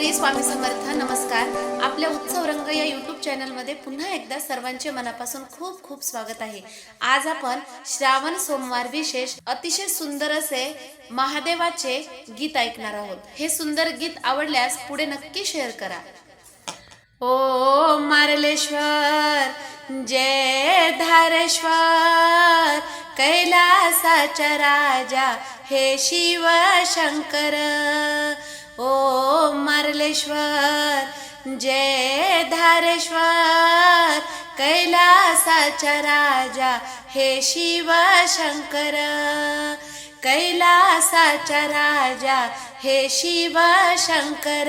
श्री स्वामी समर्थ नमस्कार. आपल्या उत्सव रंग या यूट्यूब चॅनलमध्ये पुन्हा एकदा सर्वांचे मनापासून खूप खूप स्वागत आहे. आज आपण श्रावण सोमवार विशेष अतिशय सुंदर असे महादेवाचे गीत ऐकणार आहोत. हे सुंदर गीत आवडल्यास पुढे नक्की शेअर करा. ओ मारलेश्वर जय धारेश्वर कैलासाचा राजा हे शिव शंकर. ओ मारलेश्वर जय धारेश्वर कैलासाचा राजा हे शिव शंकर. कैलासाचा राजा हे शिव शंकर.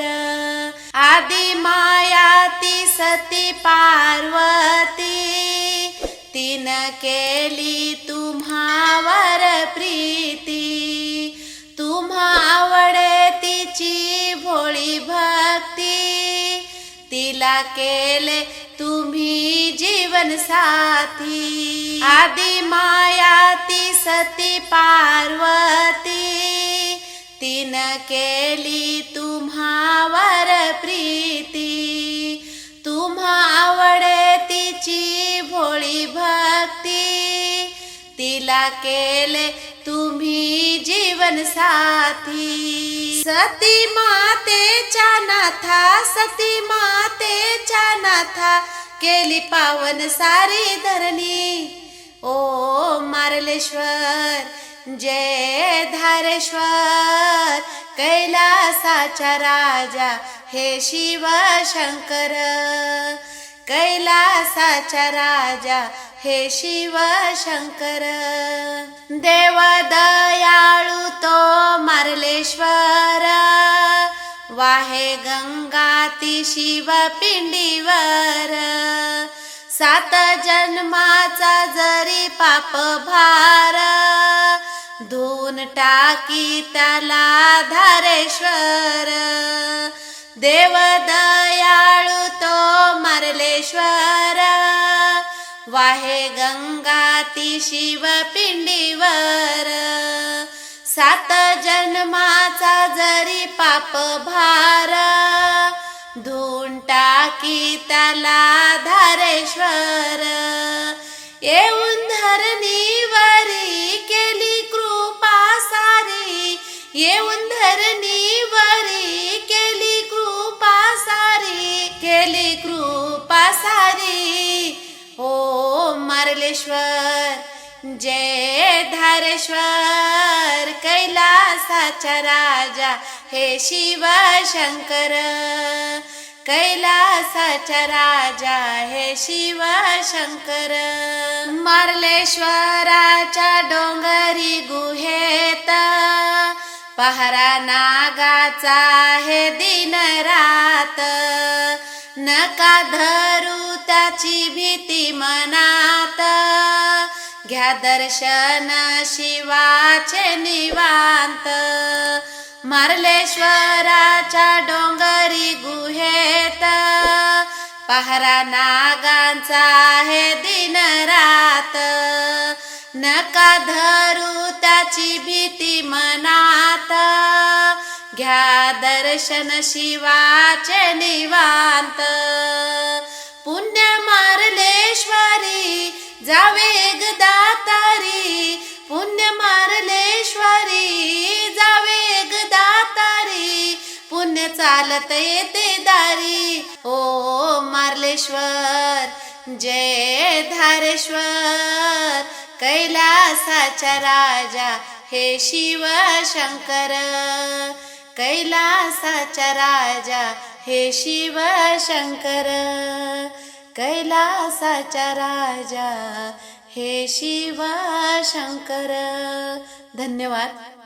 आदि मायाती सती पार्वती तीन केली तुम्हावर प्रीती. तुम्हा आवडे तिची भोळी भक्ती तिला केले जीवन साथी। आदि माया ती सती पार्वती। तीन केली तुम्हावर प्रीती। तुम्हा आवडे तिची भोळी भक्ती। तिला केले तुम्ही जीवन साथी। सती मातेच्या नाथा सती मातेच्या नाथा केली पावन सारी धरणी. ओ मार्लेश्वर जय धारेश्वर कैलासाचा राजा हे शिव शंकर. कैलासाचा राजा हे शिव शंकर. देव दयाळू तो मारलेश्वर. वाहे गंगा ती शिव पिंडीवर सात जन्माचा जरी पाप भार धून टाकी त्याला धारेश्वर. देव दयाळू तो मरलेश्वर. वाहे गंगा ती शिव पाप भार. धुवून टाकी त्याला धारेश्वर. येऊन धरणीवरी केली कृपा सारी. येऊन धरणीवरी केली कृपा सारी. केली कृपा सारी. ओ मारलेश्वर जय धारेश्वर कैलासाचा राजा हे शिव शंकर. कैलासाचा राजा हे शिव शंकर. मार्लेश्वराच्या डोंगरी गुहेत पहरा नागाचा हे दिन रात. नका धरू त्याची भीती मनात. घ्या दर्शन शिवाचे निवांत. मार्लेश्वराच्या डोंगरी गुहेत. पहरा नागांचा आहे दिन रात. नका धरू त्याची भीती मनात. घ्या दर्शन शिवाचे निवांत. पुण्य मार्लेश्वरी जावे दातारी पुण्य मारलेश्वरी. जावे दातारी तारी पुण्य चालत येते दारी. ओ मार्लेश्वर जय धारेश्वर. कैलासाचा राजा हे शिव शंकर. कैलासाचा राजा हे शिव शंकर. कैलासाचा राजा हे शिवा शंकर धन्यवाद.